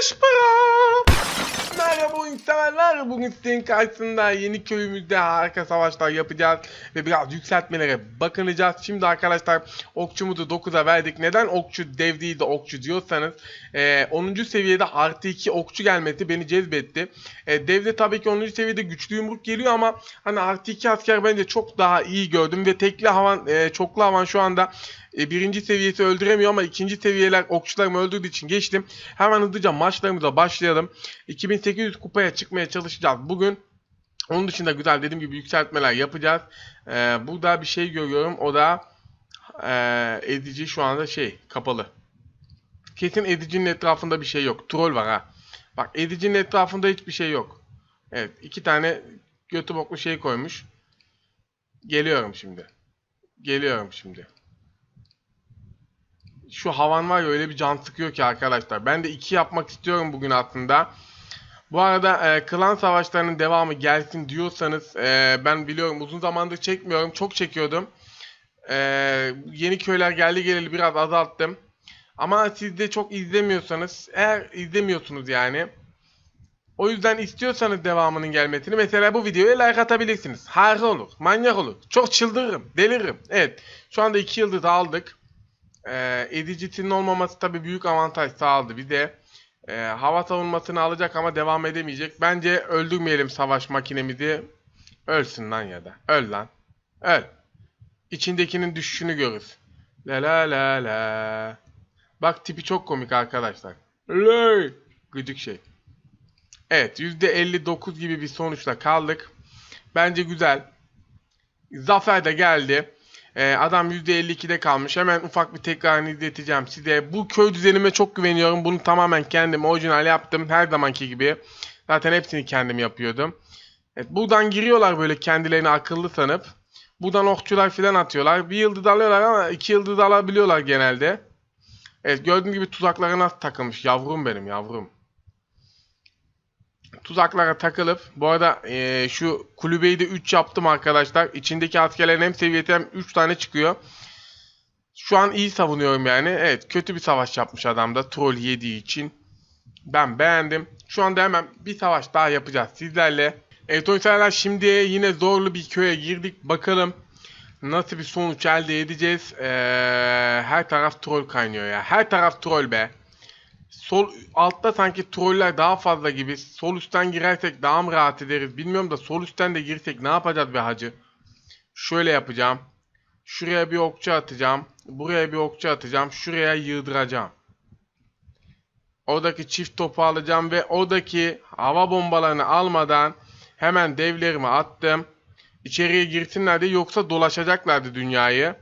esperar. Nada muito severler. Bugün sizin karşısında yeni köyümüzde harika savaşlar yapacağız. Ve biraz yükseltmelere bakınacağız. Şimdi arkadaşlar okçumuzu 9'a verdik. Neden okçu dev değil de okçu diyorsanız. E, 10. seviyede artı 2 okçu gelmesi beni cezbetti. E, devde tabii ki 10. seviyede güçlü yumruk geliyor ama hani artı 2 asker bence çok daha iyi gördüm. Ve tekli havan, e, çoklu havan şu anda e, birinci seviyesi öldüremiyor ama ikinci seviyeler okçularımı öldürdüğü için geçtim. Hemen hızlıca maçlarımıza başlayalım. 2800 kupaya çıkmaya çalışacağız bugün. Onun dışında güzel dediğim gibi yükseltmeler yapacağız. Ee, burada bir şey görüyorum. O da e, edici şu anda şey kapalı. Kesin edicinin etrafında bir şey yok. Troll var ha. Bak edicinin etrafında hiçbir şey yok. Evet iki tane götü boklu şey koymuş. Geliyorum şimdi. Geliyorum şimdi şu havan var ya öyle bir can sıkıyor ki arkadaşlar. Ben de iki yapmak istiyorum bugün aslında. Bu arada e, klan savaşlarının devamı gelsin diyorsanız e, ben biliyorum uzun zamandır çekmiyorum. Çok çekiyordum. E, yeni köyler geldi geleli biraz azalttım. Ama siz de çok izlemiyorsanız eğer izlemiyorsunuz yani. O yüzden istiyorsanız devamının gelmesini mesela bu videoya like atabilirsiniz. Harika olur. Manyak olur. Çok çıldırırım. Deliririm. Evet. Şu anda 2 yıldız aldık. Ee, edicitinin olmaması tabii büyük avantaj sağladı. Bir de e, hava savunmasını alacak ama devam edemeyecek. Bence öldürmeyelim savaş makinemizi. Ölsün lan ya da. Öl lan. Öl. İçindekinin düşüşünü görürüz. La la la la. Bak tipi çok komik arkadaşlar. Ley. Gıcık şey. Evet %59 gibi bir sonuçla kaldık. Bence güzel. Zafer de geldi. Ee, adam %52'de kalmış. Hemen ufak bir tekrarını izleteceğim size. Bu köy düzenime çok güveniyorum. Bunu tamamen kendim orijinal yaptım. Her zamanki gibi. Zaten hepsini kendim yapıyordum. Evet, buradan giriyorlar böyle kendilerini akıllı sanıp. Buradan okçular filan atıyorlar. Bir yıldız alıyorlar ama iki yıldız alabiliyorlar genelde. Evet gördüğünüz gibi tuzaklara nasıl takılmış. Yavrum benim yavrum tuzaklara takılıp bu arada e, şu kulübeyi de 3 yaptım arkadaşlar. İçindeki askerlerin hem seviyeti hem 3 tane çıkıyor. Şu an iyi savunuyorum yani. Evet kötü bir savaş yapmış adam da troll yediği için. Ben beğendim. Şu anda hemen bir savaş daha yapacağız sizlerle. Evet oyuncular şimdi yine zorlu bir köye girdik. Bakalım nasıl bir sonuç elde edeceğiz. Ee, her taraf troll kaynıyor ya. Her taraf troll be. Sol altta sanki troller daha fazla gibi. Sol üstten girersek daha mı rahat ederiz bilmiyorum da sol üstten de girsek ne yapacağız be hacı? Şöyle yapacağım. Şuraya bir okçu atacağım. Buraya bir okçu atacağım. Şuraya yığdıracağım. Oradaki çift topu alacağım ve oradaki hava bombalarını almadan hemen devlerimi attım. İçeriye girsinler de yoksa dolaşacaklardı dünyayı.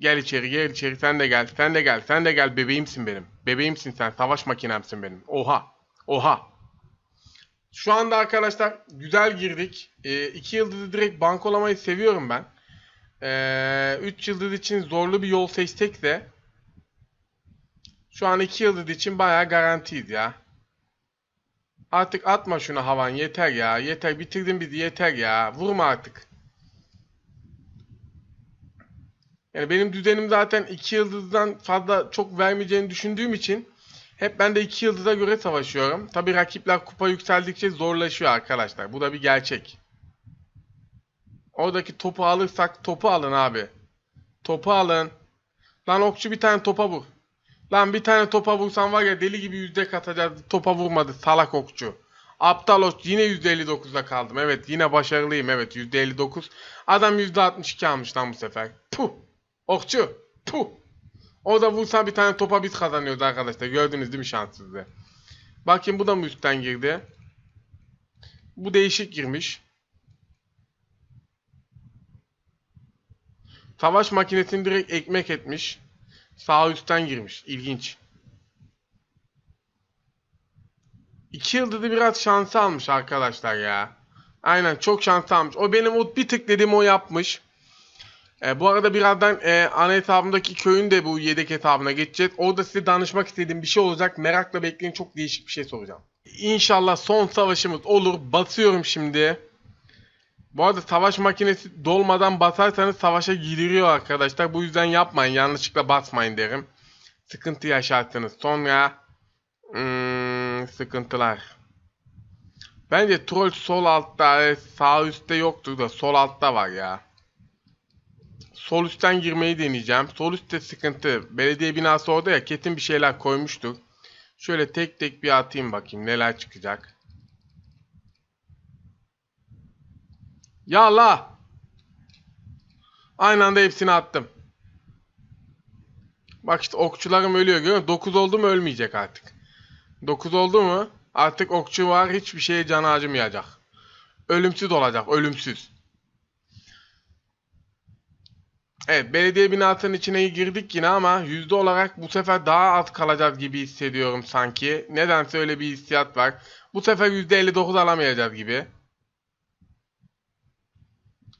Gel içeri gel içeri sen de gel sen de gel sen de gel bebeğimsin benim. Bebeğimsin sen savaş makinemsin benim. Oha oha. Şu anda arkadaşlar güzel girdik. 2 ee, yıldızı direkt bankolamayı seviyorum ben. 3 ee, yıldız için zorlu bir yol seçsek de şu an 2 yıldız için bayağı garantiyiz ya. Artık atma şunu havan yeter ya. Yeter bitirdin bizi yeter ya. Vurma artık. Yani benim düzenim zaten 2 yıldızdan fazla çok vermeyeceğini düşündüğüm için hep ben de 2 yıldıza göre savaşıyorum. Tabi rakipler kupa yükseldikçe zorlaşıyor arkadaşlar. Bu da bir gerçek. Oradaki topu alırsak topu alın abi. Topu alın. Lan okçu bir tane topa vur. Lan bir tane topa vursan var ya deli gibi yüzde katacağız. Topa vurmadı salak okçu. Aptal okçu yine %59'da kaldım. Evet yine başarılıyım evet %59. Adam %62 almış lan bu sefer. Puh. Okçu. Puh. O da vursa bir tane topa biz kazanıyoruz arkadaşlar. Gördünüz değil mi şanssızlığı? Bakayım bu da mı üstten girdi? Bu değişik girmiş. Savaş makinesini direkt ekmek etmiş. Sağ üstten girmiş. İlginç. İki yılda da biraz şansı almış arkadaşlar ya. Aynen çok şansı almış. O benim o bir tık dediğim o yapmış. E, bu arada birazdan e, ana hesabımdaki köyün de bu yedek hesabına geçeceğiz. Orada size danışmak istediğim bir şey olacak. Merakla bekleyin çok değişik bir şey soracağım. İnşallah son savaşımız olur. Basıyorum şimdi. Bu arada savaş makinesi dolmadan basarsanız savaşa giriyor arkadaşlar. Bu yüzden yapmayın. Yanlışlıkla basmayın derim. Sıkıntı yaşarsınız. Sonra... Hmm, sıkıntılar. Bence troll sol altta, sağ üstte yoktur da sol altta var ya. Sol üstten girmeyi deneyeceğim. Sol üstte sıkıntı. Belediye binası orada ya ketin bir şeyler koymuştuk. Şöyle tek tek bir atayım bakayım neler çıkacak. Ya Allah! Aynı anda hepsini attım. Bak işte okçularım ölüyor görüyor musun? 9 oldu mu ölmeyecek artık. 9 oldu mu artık okçu var hiçbir şeye canı acımayacak. Ölümsüz olacak ölümsüz. Evet belediye binasının içine girdik yine ama yüzde olarak bu sefer daha az kalacağız gibi hissediyorum sanki. Nedense öyle bir hissiyat var. Bu sefer yüzde 59 alamayacağız gibi.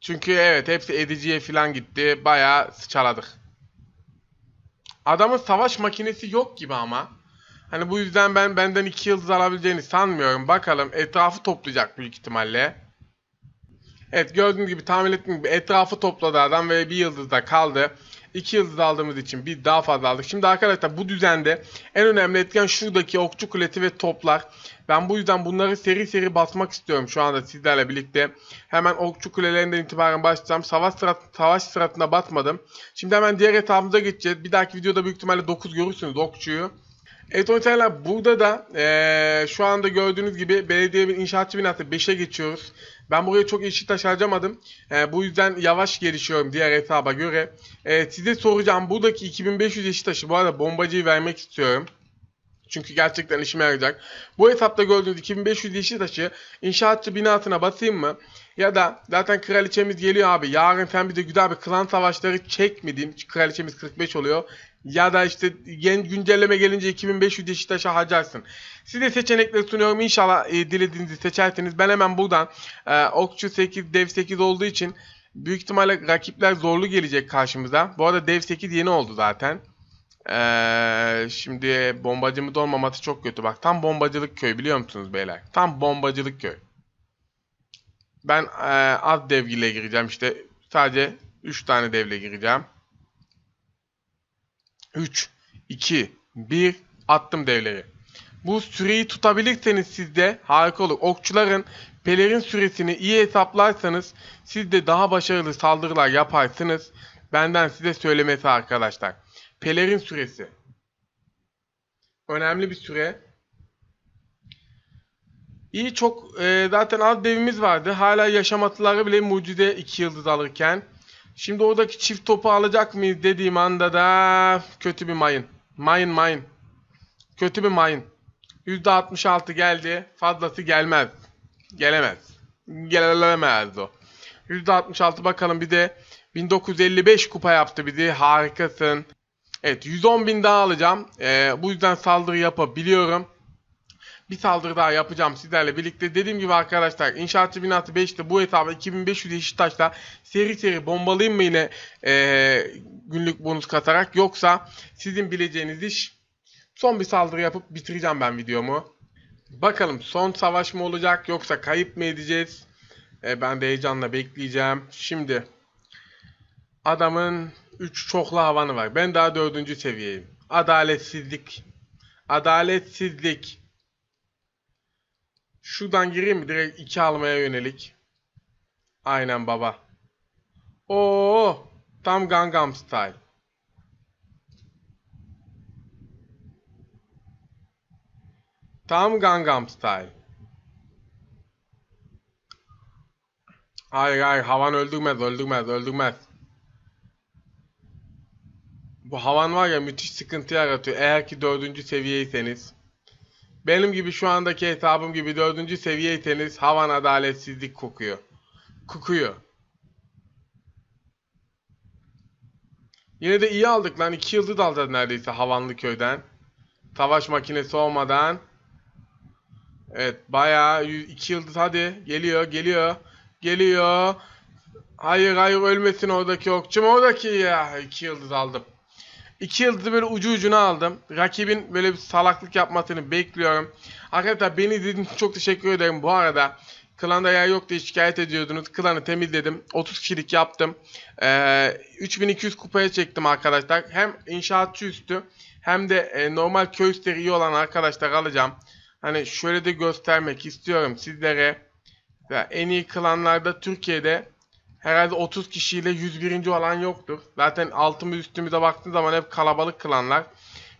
Çünkü evet hepsi ediciye falan gitti. Bayağı sıçaladık. Adamın savaş makinesi yok gibi ama. Hani bu yüzden ben benden 2 yıldız alabileceğini sanmıyorum. Bakalım etrafı toplayacak büyük ihtimalle. Evet gördüğünüz gibi tahmin ettiğim gibi etrafı topladı adam ve bir yıldız da kaldı. 2 yıldız aldığımız için bir daha fazla aldık. Şimdi arkadaşlar bu düzende en önemli etken şuradaki okçu kuleti ve toplar. Ben bu yüzden bunları seri seri basmak istiyorum şu anda sizlerle birlikte. Hemen okçu kulelerinden itibaren başlayacağım. Savaş, sırat, savaş sıratına batmadım. Şimdi hemen diğer etabımıza geçeceğiz. Bir dahaki videoda büyük ihtimalle 9 görürsünüz okçuyu. Evet oyuncular burada da eee, şu anda gördüğünüz gibi belediye bir inşaatçı binası 5'e geçiyoruz. Ben buraya çok eşit taş harcamadım. Eee, bu yüzden yavaş gelişiyorum diğer hesaba göre. Eee, size soracağım buradaki 2500 eşit taşı bu arada bombacıyı vermek istiyorum. Çünkü gerçekten işime yarayacak. Bu hesapta gördüğünüz 2500 yeşil taşı inşaatçı binasına basayım mı? Ya da zaten kraliçemiz geliyor abi. Yarın sen bir de güzel bir klan savaşları çek mi diyeyim. Kraliçemiz 45 oluyor. Ya da işte yeni güncelleme gelince 2500 yeşil taşı harcarsın. Size seçenekleri sunuyorum. İnşallah e, dilediğinizi seçerseniz. Ben hemen buradan e, Okçu 8, Dev 8 olduğu için büyük ihtimalle rakipler zorlu gelecek karşımıza. Bu arada Dev 8 yeni oldu zaten. Ee, şimdi bombacımız olmaması çok kötü. Bak tam bombacılık köy biliyor musunuz beyler? Tam bombacılık köy. Ben e, az devgiyle gireceğim işte. Sadece 3 tane devle gireceğim. 3, 2, 1 attım devleri. Bu süreyi tutabilirseniz sizde harika olur. Okçuların pelerin süresini iyi hesaplarsanız siz de daha başarılı saldırılar yaparsınız. Benden size söylemesi arkadaşlar. Pelerin süresi. Önemli bir süre. İyi çok e, zaten az devimiz vardı. Hala yaşamatıları bile mucize 2 yıldız alırken. Şimdi oradaki çift topu alacak mıyız dediğim anda da kötü bir mayın. Mayın mayın. Kötü bir mayın. %66 geldi. Fazlası gelmez. Gelemez. Gelemez o. %66 bakalım bir de 1955 kupa yaptı bizi. Harikasın. Evet 110 bin daha alacağım. Ee, bu yüzden saldırı yapabiliyorum. Bir saldırı daha yapacağım sizlerle birlikte. Dediğim gibi arkadaşlar inşaatçı binası 5'te bu hesaba 2500 eşit taşla seri seri bombalayayım mı yine ee, günlük bonus katarak yoksa sizin bileceğiniz iş son bir saldırı yapıp bitireceğim ben videomu. Bakalım son savaş mı olacak yoksa kayıp mı edeceğiz? Ee, ben de heyecanla bekleyeceğim. Şimdi adamın 3 çoklu havanı var. Ben daha 4. seviyeyim. Adaletsizlik. Adaletsizlik. Şuradan gireyim mi? Direkt 2 almaya yönelik. Aynen baba. Oo, tam Gangnam Style. Tam Gangnam Style. Hayır hayır havan öldürmez öldürmez öldürmez. Bu havan var ya müthiş sıkıntı yaratıyor. Eğer ki dördüncü seviyeyseniz. Benim gibi şu andaki hesabım gibi dördüncü seviyeyseniz havan adaletsizlik kokuyor. Kokuyor. Yine de iyi aldık lan. 2 yıldız alacağız neredeyse Havanlı köyden. Savaş makinesi olmadan. Evet bayağı 2 yıldız hadi. Geliyor geliyor. Geliyor. Hayır hayır ölmesin oradaki okçum. Oradaki ya. 2 yıldız aldım. 2 yıldızı böyle ucu ucuna aldım. Rakibin böyle bir salaklık yapmasını bekliyorum. Arkadaşlar beni izlediğiniz için çok teşekkür ederim. Bu arada klanda yer yok diye şikayet ediyordunuz. Klanı temizledim. 30 kişilik yaptım. Ee, 3200 kupaya çektim arkadaşlar. Hem inşaatçı üstü hem de e, normal köy üstleri iyi olan arkadaşlar alacağım. hani şöyle de göstermek istiyorum sizlere. En iyi klanlarda Türkiye'de herhalde 30 kişiyle 101. olan yoktur. Zaten altımız üstümüze baktığın zaman hep kalabalık klanlar.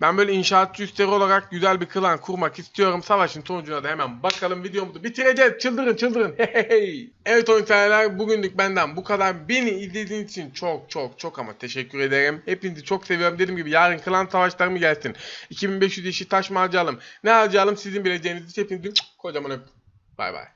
Ben böyle inşaatçı üstleri olarak güzel bir klan kurmak istiyorum. Savaşın sonucuna da hemen bakalım videomuzu bitireceğiz. Çıldırın çıldırın. Hey. Evet oyun severler bugünlük benden bu kadar. Beni izlediğiniz için çok çok çok ama teşekkür ederim. Hepinizi çok seviyorum. Dediğim gibi yarın klan savaşları mı gelsin? 2500 yeşil taş mı harcayalım? Ne harcayalım sizin bileceğiniz hepinizi kocaman öptüm. Bay bay.